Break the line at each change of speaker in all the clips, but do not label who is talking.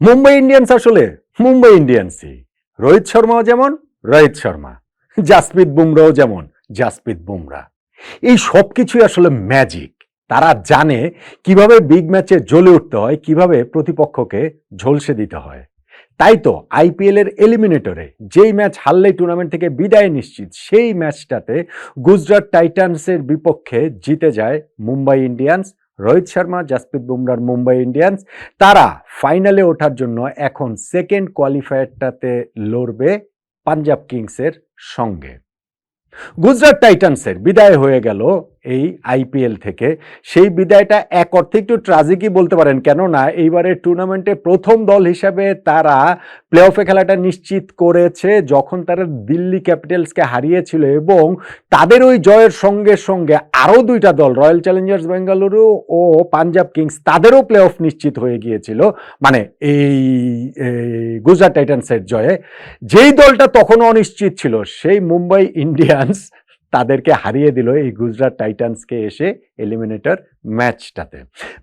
Mumbai Indians আসলে মুম্বাই ইন্ডিয়ান্সই রোহিত শর্মাও যেমন, রোহিত শর্মা। জাসপ্রীত বুমরাও যেমন, জাসপ্রীত বুমরা। এই সব কিছুই আসলে ম্যাজিক তারা জানে কীভাবে বিগ ম্যাচে জ্বলে উঠতে হয়, কীভাবে প্রতিপক্ষকে ঝলসে দিতে হয়। তাই তো আইপিএল এর এলিমিনেটরে যেই ম্যাচ হারলেই টুর্নামেন্ট থেকে বিদায় নিশ্চিত, সেই ম্যাচটাতে গুজরাট টাইটান্সের বিপক্ষে জিতে যায় মুম্বাই ইন্ডিয়ান্স রোহিত শর্মা, জাসপ্রীত বুমরার মুম্বাই ইন্ডিয়ান্স। তারা ফাইনালে ওঠার জন্য এখন সেকেন্ড কোয়ালিফায়ারটাতে লড়বে পাঞ্জাব কিংসের সঙ্গে। গুজরাট টাইটান্সের বিদায় হয়ে গেল এই আইপিএল থেকে। সেই বিদায়টা এক অর্থে একটু ট্রাজিকই বলতে পারেন। কেননা এইবারের টুর্নামেন্টে প্রথম দল হিসাবে তারা প্লে অফে খেলাটা নিশ্চিত করেছে, যখন তারা দিল্লি ক্যাপিটালসকে হারিয়েছিল এবং তাদের ওই জয়ের সঙ্গে সঙ্গে আরও দুইটা দল, রয়্যাল চ্যালেঞ্জার্স বেঙ্গালুরু ও পাঞ্জাব কিংস, তাদেরও প্লে অফ নিশ্চিত হয়ে গিয়েছিল। মানে এই গুজরাট টাইটান্সের জয়ে। যেই দলটা তখনও অনিশ্চিত ছিল, সেই মুম্বাই ইন্ডিয়ান্স তাদেরকে হারিয়ে দিল এই গুজরাট টাইটান্সকে এসে এলিমিনেটর ম্যাচটাতে।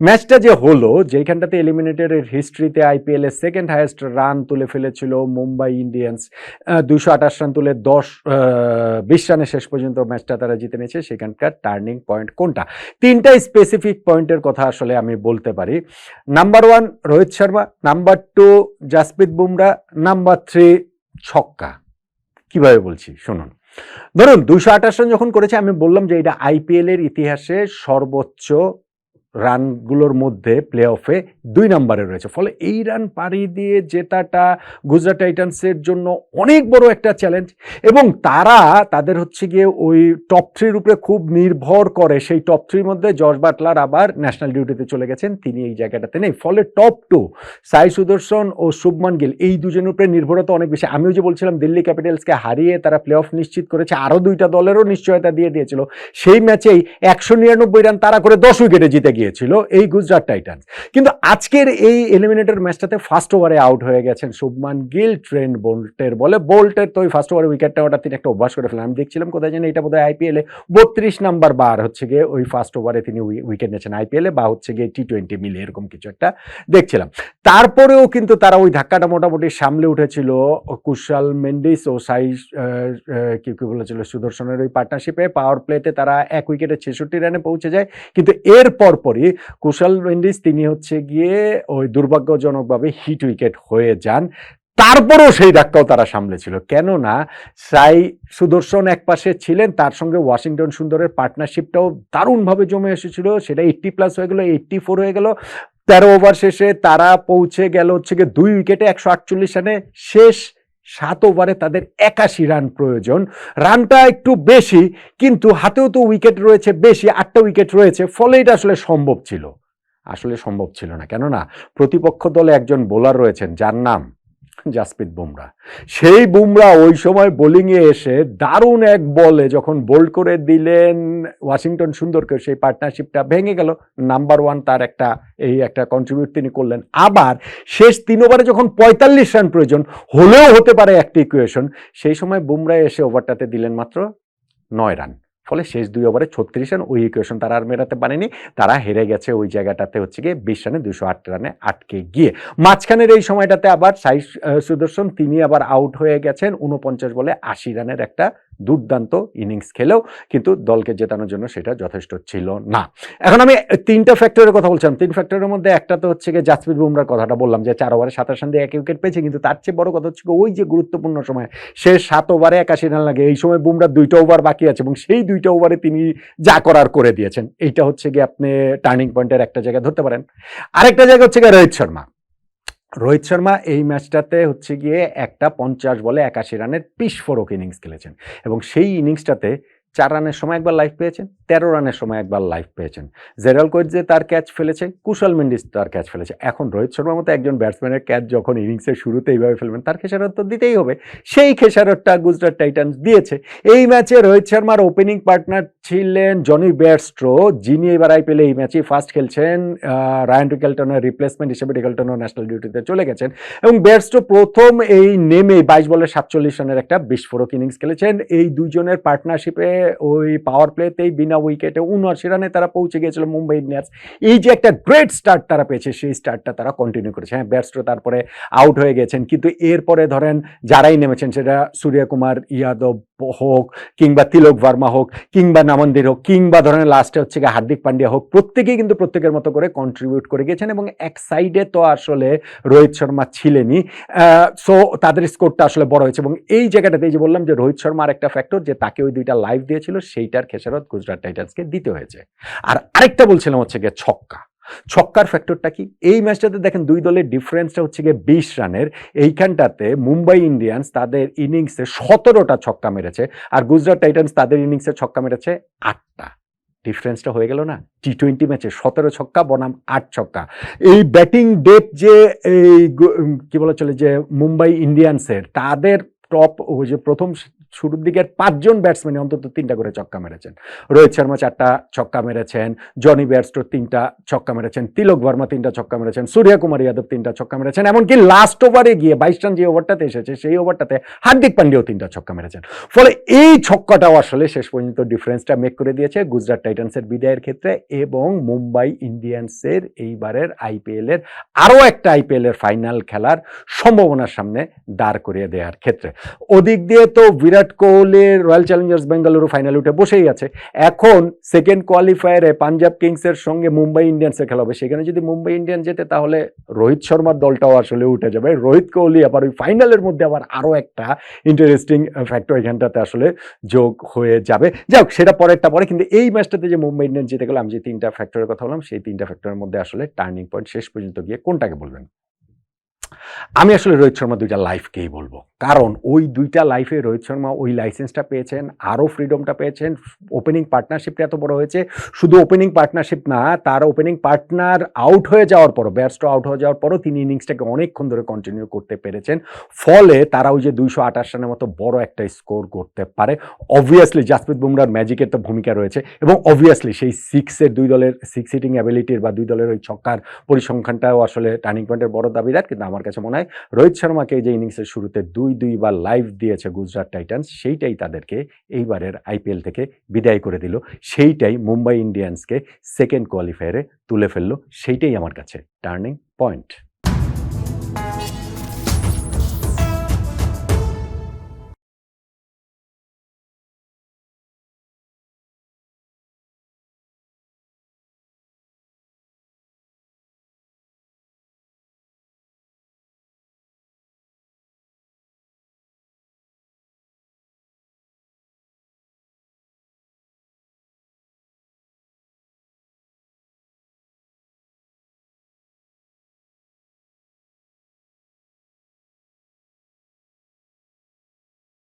ম্যাচটা যে হলো যেখানটাতে এলিমিনেটরের হিস্ট্রিতে আইপিএল এর সেকেন্ড হাইয়েস্ট রান তুলে ফেলেছিল মুম্বাই ইন্ডিয়ান্স। দুশো আঠাশ রান তুলে দশ বিশ রানে শেষ পর্যন্ত ম্যাচটা তারা জিতে নিয়েছে। সেখানকার টার্নিং পয়েন্ট কোনটা? তিনটা স্পেসিফিক পয়েন্টের কথা আসলে আমি বলতে পারি। Number one Rohit Sharma number two Jasprit Bumrah number three ছক্কা। কীভাবে বলছি? শুনুন। ধরুন দুশো আঠাশ রান যখন করেছে আমি বললাম যে এটা আইপিএল এর ইতিহাসে সর্বোচ্চ রানগুলোর মধ্যে প্লে অফে দুই নম্বরে রয়েছে। ফলে এই রান পাড়ি দিয়ে জেতাটা গুজরাট টাইটান্সের জন্য অনেক বড় একটা চ্যালেঞ্জ এবং তারা তাদের হচ্ছে গিয়ে ওই টপ থ্রির উপরে খুব নির্ভর করে। সেই টপ থ্রির মধ্যে জর্জ বাটলার আবার ন্যাশনাল ডিউটিতে চলে গেছেন। তিনি এই জায়গাটাতে নেই। ফলে টপ টু সাই সুদর্শন ও শুভমান গিল এই দুজনের উপরে নির্ভরতা অনেক বেশি। আমিও যে বলছিলাম, দিল্লি ক্যাপিটালসকে হারিয়ে তারা প্লে অফ নিশ্চিত করেছে। আরও দুইটা দলেরও নিশ্চয়তা দিয়ে দিয়েছিল। সেই ম্যাচেই একশো নিরানব্বই রান তারা করে দশ উইকেটে জিতে গিয়েছিল এই গুজরাট টাইটান্স। কিন্তু আজকের এই এলিমিনেটর ম্যাচটাতে ফার্স্ট ওভারে আউট হয়ে গেছেন শুভমান গিল ট্রেন্ড বোল্টের বলে। বোল্টের তো ওই ফার্স্ট ওভারে উইকেটটা ওটা তিনি একটা অভ্যাস করে ফেলেন। আমি দেখছিলাম কোথায় জানি এটা বোধহয় আইপিএলে বত্রিশ নাম্বার বার হচ্ছে গিয়ে ওই ফার্স্ট ওভারে তিনি উইকেট নিয়েছেন আইপিএলে বা হচ্ছে গিয়ে টি টোয়েন্টি মিলে এরকম কিছু একটা দেখছিলাম। তারপরেও কিন্তু তারা ওই ধাক্কাটা মোটামুটি সামলে উঠেছিল কুশাল মেন্ডিস ও সাই কি কি বলেছিল, সুদর্শনের ওই পার্টনারশিপে পাওয়ার প্লেতে তারা এক উইকেটে ছেষট্টি রানে পৌঁছে যায়। কিন্তু এর পরপরই কুশাল মেন্ডিস, তিনি হচ্ছে গিয়ে ওই দুর্ভাগ্যজনকভাবে হিট উইকেট হয়ে যান। তারপরেও সেই ধাক্কাও তারা সামলেছিল কেননা সাই সুদর্শন এক পাশে ছিলেন, তার সঙ্গে ওয়াশিংটন সুন্দরের পার্টনারশিপটাও দারুণভাবে জমে এসেছিল। সেটা এইট্টি প্লাস হয়ে গেল এইট্টি ফোর হয়ে গেল। তেরো ওভার শেষে তারা পৌঁছে গেল হচ্ছে গিয়ে দুই উইকেটে একশো আটচল্লিশ রানে। শেষ সাত ওভারে তাদের একাশি রান প্রয়োজন। রানটা একটু বেশি, কিন্তু হাতেও তো উইকেট রয়েছে বেশি, আটটা উইকেট রয়েছে ফলে এটা আসলে সম্ভব ছিল। আসলে সম্ভব ছিল না, কেননা প্রতিপক্ষ দলে একজন বোলার রয়েছেন, যার নাম জাসপ্রীত বুমরা। সেই বুমরা ওই সময় বোলিংয়ে এসে দারুণ এক বলে যখন বোল্ড করে দিলেন ওয়াশিংটন সুন্দরকে, সেই পার্টনারশিপটা ভেঙে গেল। নাম্বার ওয়ান তার একটা, এই একটা কন্ট্রিবিউট তিনি করলেন। আবার শেষ তিন ওভারে যখন পঁয়তাল্লিশ রান প্রয়োজন হলেও হতে পারে একটা ইকুয়েশন সেই সময় বুমরা এসে ওভারটাতে দিলেন মাত্র নয় রান ফলে শেষ দুই ওভারে ছত্রিশ রান ওই ইকুয়েশন তারা আর মেরাতে পারেনি। তারা হেরে গেছে ওই জায়গাটাতে হচ্ছে গিয়ে বিশ রানে দুশো আট রানে আটকে গিয়ে। মাঝখানের এই সময়টাতে আবার সাই সুদর্শন তিনি আবার আউট হয়ে গেছেন। উনপঞ্চাশ বলে আশি রানের একটা দুর্দান্ত ইনিংস খেলেও কিন্তু দলকে জেতানোর জন্য সেটা যথেষ্ট ছিল না। এখন আমি তিনটা ফ্যাক্টরের কথা বলছিলাম। তিন ফ্যাক্টরের মধ্যে একটা তো হচ্ছে গিয়ে জাসপ্রীত বুমরার কথাটা বললাম যে চার ওভারে সাতাশ রান দিয়ে এক উইকেট পেয়েছে, কিন্তু তার চেয়ে বড় কথা হচ্ছে ওই যে গুরুত্বপূর্ণ সময় সে সাত ওভারে একাশি রান লাগে। এই সময় বুমরার দুইটা ওভার বাকি আছে এবং সেই দুইটা ওভারে তিনি যা করার করে দিয়েছেন। এইটা হচ্ছে গিয়ে আপনি টার্নিং পয়েন্টের একটা জায়গায় ধরতে পারেন। আরেকটা জায়গা হচ্ছে গিয়ে রোহিত শর্মা। রোহিত শর্মা এই ম্যাচটাতে হচ্ছে গিয়ে একটা পঞ্চাশ বলে একাশি রানের পিস বিস্ফোরক ইনিংস খেলেছেন এবং সেই ইনিংসটাতে চার রানের সময় একবার লাইফ পেয়েছেন। তেরো রানের সময় একবার লাইফ পেয়েছেন। জেরাল কোয়েট যে তার ক্যাচ ফেলেছে, কুশল মেন্ডিস তার ক্যাচ ফেলেছে। এখন রোহিত শর্মার মতো একজন ব্যাটসম্যানের ক্যাচ যখন ইনিংসের শুরুতে এইভাবে ফেলবেন, তার খেসারত তো দিতেই হবে। সেই খেসারতটা গুজরাট টাইটান্স দিয়েছে। এই ম্যাচে রোহিত শর্মার ওপেনিং পার্টনার ছিলেন জনি বেয়ারস্ট্রো, যিনি এবার আইপিএলে এই ম্যাচে ফার্স্ট খেলছেন রায়ান রিকেলটনের রিপ্লেসমেন্ট হিসেবে রিকেলটনও ন্যাশনাল ডিউটিতে চলে গেছেন। এবং বেয়ারস্ট্রো প্রথম এই নেমে বাইশ বলে সাতচল্লিশ রানের একটা বিস্ফোরক ইনিংস খেলেছেন। এই দুজনের পার্টনারশিপে ওই পাওয়ার প্লেতেই বিনা বিনা উইকেটে উনআশি রানে তারা পৌঁছে গিয়েছিল মুম্বাই ইন্ডিয়ান্স। এই যে একটা গ্রেট স্টার্ট তারা পেয়েছে, সেই স্টার্টটা তারা কন্টিনিউ করেছে। হ্যাঁ ব্যাটসরা তারপরে আউট হয়ে গেছেন কিন্তু এরপরে ধরেন যারাই নেমেছেন, সেটা সূর্যকুমার ইয়াদব হোক কিংবা তিলক ভার্মা হোক কিংবা নামন্দির হোক কিংবা ধরেন লাস্টে হচ্ছে গিয়ে হার্দিক পান্ডিয়া হোক, প্রত্যেকেই কিন্তু প্রত্যেকের মতো করে কন্ট্রিবিউট করে গেছেন এবং এক সাইডে তো আসলে রোহিত শর্মা ছিলেনই। সো তাদের স্কোরটা আসলে বড় হয়েছে এবং এই জায়গাটাতে যে বললাম যে রোহিত শর্মার একটা ফ্যাক্টর যে তাকে ওই দুইটা লাইভ দিয়েছিল, সেইটার খেসারত গুজরাট টাইটান্সকে দিতে হয়েছে। আর আরেকটা বলছিলাম হচ্ছে গিয়ে ছক্কা। ছক্কার ফ্যাক্টরটা কি? এই ম্যাচটাতে দেখেন দুই দলের ডিফারেন্সটা হচ্ছে গিয়ে বিশ রানের। এইখানটাতে মুম্বাই ইন্ডিয়ান্স তাদের ইনিংসে সতেরোটা ছক্কা মেরেছে আর গুজরাট টাইটান্স তাদের ইনিংসে ছক্কা মেরেছে আটটা। ডিফারেন্সটা হয়ে গেল না? টি টোয়েন্টি ম্যাচে সতেরো ছক্কা, বনাম আট ছক্কা। এই ব্যাটিং ডেপ যে এই কি বলা চলে যে মুম্বাই ইন্ডিয়ান্সের, তাদের টপ ওই যে প্রথম শুরুর দিকের পাঁচজন ব্যাটসম্যান অন্তত তিনটা করে ছক্কা মেরেছেন। রোহিত শর্মা চারটা ছক্কা মেরেছেন, জনি ব্যাটস্টোর তিনটা ছক্কা মেরেছেন, তিলক বর্মা তিনটা ছক্কা মেরেছেন সূর্যকুমার যাদব তিনটা ছক্কা মেরেছেন, এমনকি লাস্ট ওভারে গিয়ে বাইশ রান যে ওভারটাতে এসেছে, সেই ওভারটাতে হার্দিক পান্ডিয়াও তিনটা ছক্কা মেরেছেন। ফলে এই ছক্কাটাও আসলে শেষ পর্যন্ত ডিফারেন্সটা মেক করে দিয়েছে গুজরাট টাইটান্সের বিদায়ের ক্ষেত্রে এবং মুম্বাই ইন্ডিয়ান্সের এইবারের আইপিএল এর আরও একটা আইপিএল এর ফাইনাল খেলার সম্ভাবনার সামনে দাঁড় করিয়ে দেওয়ার ক্ষেত্রে। ওদিক দিয়ে তো বিরাট কোহলির রয়্যাল চ্যালেঞ্জার্স বেঙ্গালুরু ফাইনালে উঠে বসেই আছে। এখন সেকেন্ড কোয়ালিফায়ারে পাঞ্জাব কিংসের সঙ্গে মুম্বাই ইন্ডিয়ান্সের খেলা হবে। সেখানে যদি মুম্বাই ইন্ডিয়ান যেতে তাহলে রোহিত শর্মার দলটাও আসলে উঠে যাবে। রোহিত কোহলি আবার ওই ফাইনালের মধ্যে আবার আরও একটা ইন্টারেস্টিং ফ্যাক্টর এখানটাতে আসলে যোগ হয়ে যাবে। যাই হোক, সেটা পরেরটা পরে, কিন্তু এই ম্যাচটাতে যে মুম্বাই ইন্ডিয়ান্স জিতে গেল আমি যে তিনটা ফ্যাক্টরের কথা বললাম, সেই তিনটা ফ্যাক্টরের মধ্যে আসলে টার্নিং পয়েন্ট শেষ পর্যন্ত গিয়ে কোনটাকে বলবেন? আমি আসলে রোহিত শর্মা দুইটা লাইফকেই বলব? কারণ ওই দুইটা লাইফে রোহিত শর্মা ওই লাইসেন্সটা পেয়েছেন, আরও ফ্রিডমটা পেয়েছেন ওপেনিং পার্টনারশিপটা এত বড় হয়েছে, শুধু ওপেনিং পার্টনারশিপ না, তার ওপেনিং পার্টনার আউট হয়ে যাওয়ার পরও ব্যাটসটা আউট হয়ে যাওয়ার পরও তিনি ইনিংসটাকে অনেকক্ষণ ধরে কন্টিনিউ করতে পেরেছেন। ফলে তারা ওই যে দুইশো আঠাশ রানের মতো বড় একটা স্কোর করতে পারে। অবভিয়াসলি জাসপ্রীত বুমরার ম্যাজিকের তো ভূমিকা রয়েছে এবং অবভিয়াসলি সেই সিক্সের দুই দলের সিক্স হিটিং অ্যাবিলিটির বা দুই দলের ওই ছক্কার পরিসংখ্যানটাও আসলে টার্নিং পয়েন্টের বড় দাবিদার। কিন্তু আমার কাছে মনে হয় রোহিত শর্মাকে যে ইনিংসের শুরুতে দুই দুইবার লাইভ দিয়েছে গুজরাট টাইটান্স, সেইটাই তাদেরকে এইবারের আইপিএল থেকে বিদায় করে দিল। সেইটাই মুম্বাই ইন্ডিয়ান্সকে সেকেন্ড কোয়ালিফায়ারে তুলে ফেলল। সেইটাই আমার কাছে টার্নিং পয়েন্ট